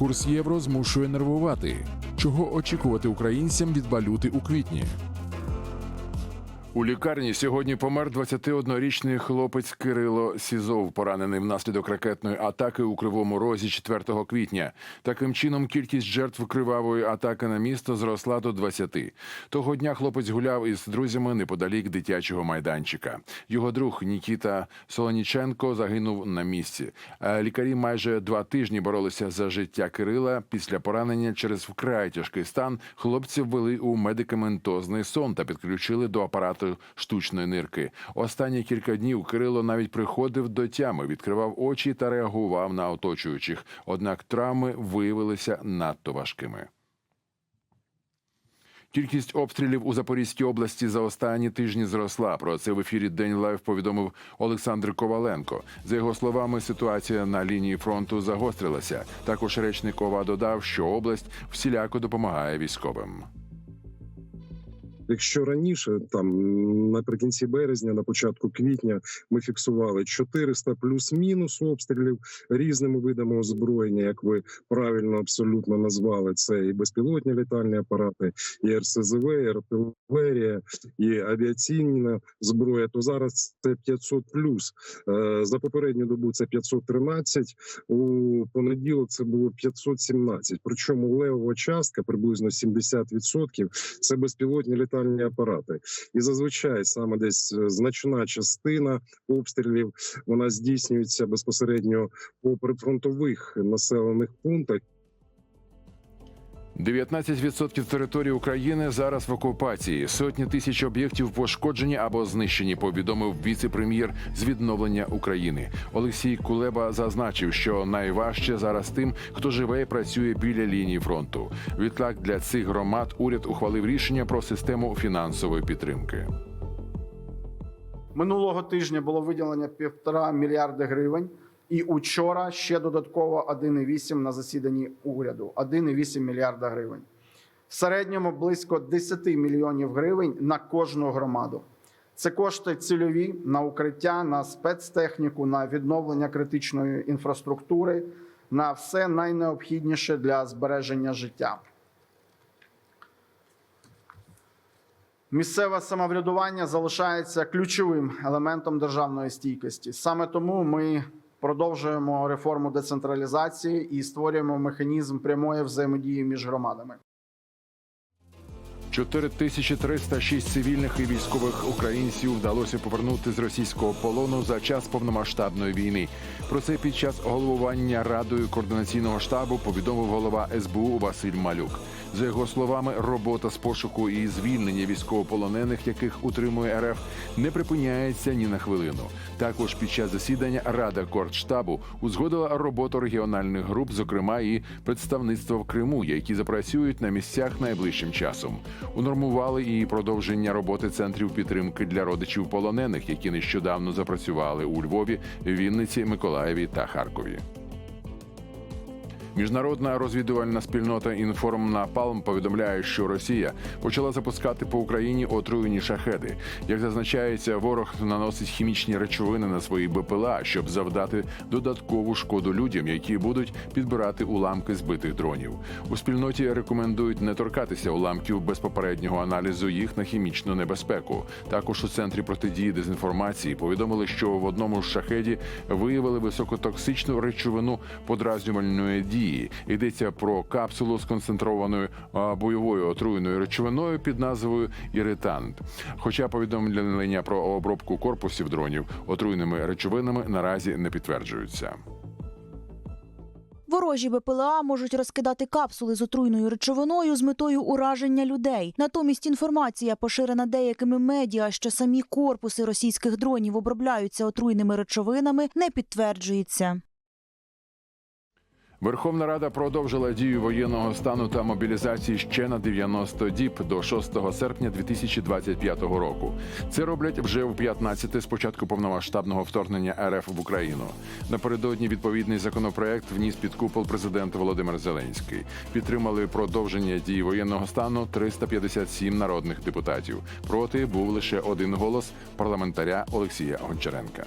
Курс євро змушує нервувати. Чого очікувати українцям від валюти у квітні? У лікарні сьогодні помер 21-річний хлопець Кирило Сізов, поранений внаслідок ракетної атаки у Кривому Розі 4 квітня. Таким чином, кількість жертв кривавої атаки на місто зросла до 20. Того дня хлопець гуляв із друзями неподалік дитячого майданчика. Його друг Нікіта Солоніченко загинув на місці. Лікарі майже два тижні боролися за життя Кирила. Після поранення через вкрай тяжкий стан хлопців ввели у медикаментозний сон та підключили до апарату штучної нирки. Останні кілька днів Кирило навіть приходив до тями, відкривав очі та реагував на оточуючих. Однак травми виявилися надто важкими. Кількість обстрілів у Запорізькій області за останні тижні зросла. Про це в ефірі День Лайв повідомив Олександр Коваленко. За його словами, ситуація на лінії фронту загострилася. Також речник ОВА додав, що область всіляко допомагає військовим. Якщо раніше, там наприкінці березня, на початку квітня, ми фіксували 400 плюс-мінус обстрілів різними видами озброєння, як ви правильно абсолютно назвали, це і безпілотні літальні апарати, і РСЗВ, і артилерія, і авіаційна зброя. То зараз це 500 плюс. Е, За попередню добу це 513, У понеділок це було 517. Причому левова частка приблизно 70% – це безпілотні літальні апарати. І зазвичай саме десь е, значна частина обстрілів вона здійснюється безпосередньо по прифронтових населених пунктах. 19% території України зараз в окупації. Сотні тисяч об'єктів пошкоджені або знищені. Повідомив віце-прем'єр з відновлення України. Олексій Кулеба зазначив, що найважче зараз тим, хто живе і працює біля лінії фронту. Відтак для цих громад уряд ухвалив рішення про систему фінансової підтримки. Минулого тижня було виділено півтора мільярди гривень, і учора ще додатково 1,8 на засіданні уряду. 1,8 мільярда гривень. В середньому близько 10 мільйонів гривень на кожну громаду. Це кошти цільові на укриття, на спецтехніку, на відновлення критичної інфраструктури, на все найнеобхідніше для збереження життя. Місцеве самоврядування залишається ключовим елементом державної стійкості. Саме тому ми продовжуємо реформу децентралізації і створюємо механізм прямої взаємодії між громадами. 4306 цивільних і військових українців вдалося повернути з російського полону за час повномасштабної війни. Про це під час головування радою координаційного штабу повідомив голова СБУ Василь Малюк. За його словами, робота з пошуку і звільнення військовополонених, яких утримує РФ, не припиняється ні на хвилину. Також під час засідання Рада Кордштабу узгодила роботу регіональних груп, зокрема і представництва в Криму, які запрацюють на місцях найближчим часом. Унормували і продовження роботи центрів підтримки для родичів полонених, які нещодавно запрацювали у Львові, Вінниці, Миколаєві та Харкові. Міжнародна розвідувальна спільнота «Інформнапалм» повідомляє, що Росія почала запускати по Україні отруєні шахеди. Як зазначається, ворог наносить хімічні речовини на свої БПЛА, щоб завдати додаткову шкоду людям, які будуть підбирати уламки збитих дронів. У спільноті рекомендують не торкатися уламків без попереднього аналізу їх на хімічну небезпеку. Також у центрі протидії дезінформації повідомили, що в одному з шахеді виявили високотоксичну речовину подразнювальної дії. Йдеться про капсулу з концентрованою бойовою отруєною речовиною під назвою іритант. Хоча повідомлення про обробку корпусів дронів отруйними речовинами наразі не підтверджуються. Ворожі БПЛА можуть розкидати капсули з отруйною речовиною з метою ураження людей. Натомість інформація, поширена деякими медіа, що самі корпуси російських дронів обробляються отруйними речовинами, не підтверджується. Верховна Рада продовжила дію воєнного стану та мобілізації ще на 90 діб до 6 серпня 2025 року. Це роблять вже в 15 з початку повномасштабного вторгнення РФ в Україну. Напередодні відповідний законопроект вніс під купол президент Володимир Зеленський. Підтримали продовження дії воєнного стану 357 народних депутатів. Проти був лише один голос парламентаря Олексія Гончаренка.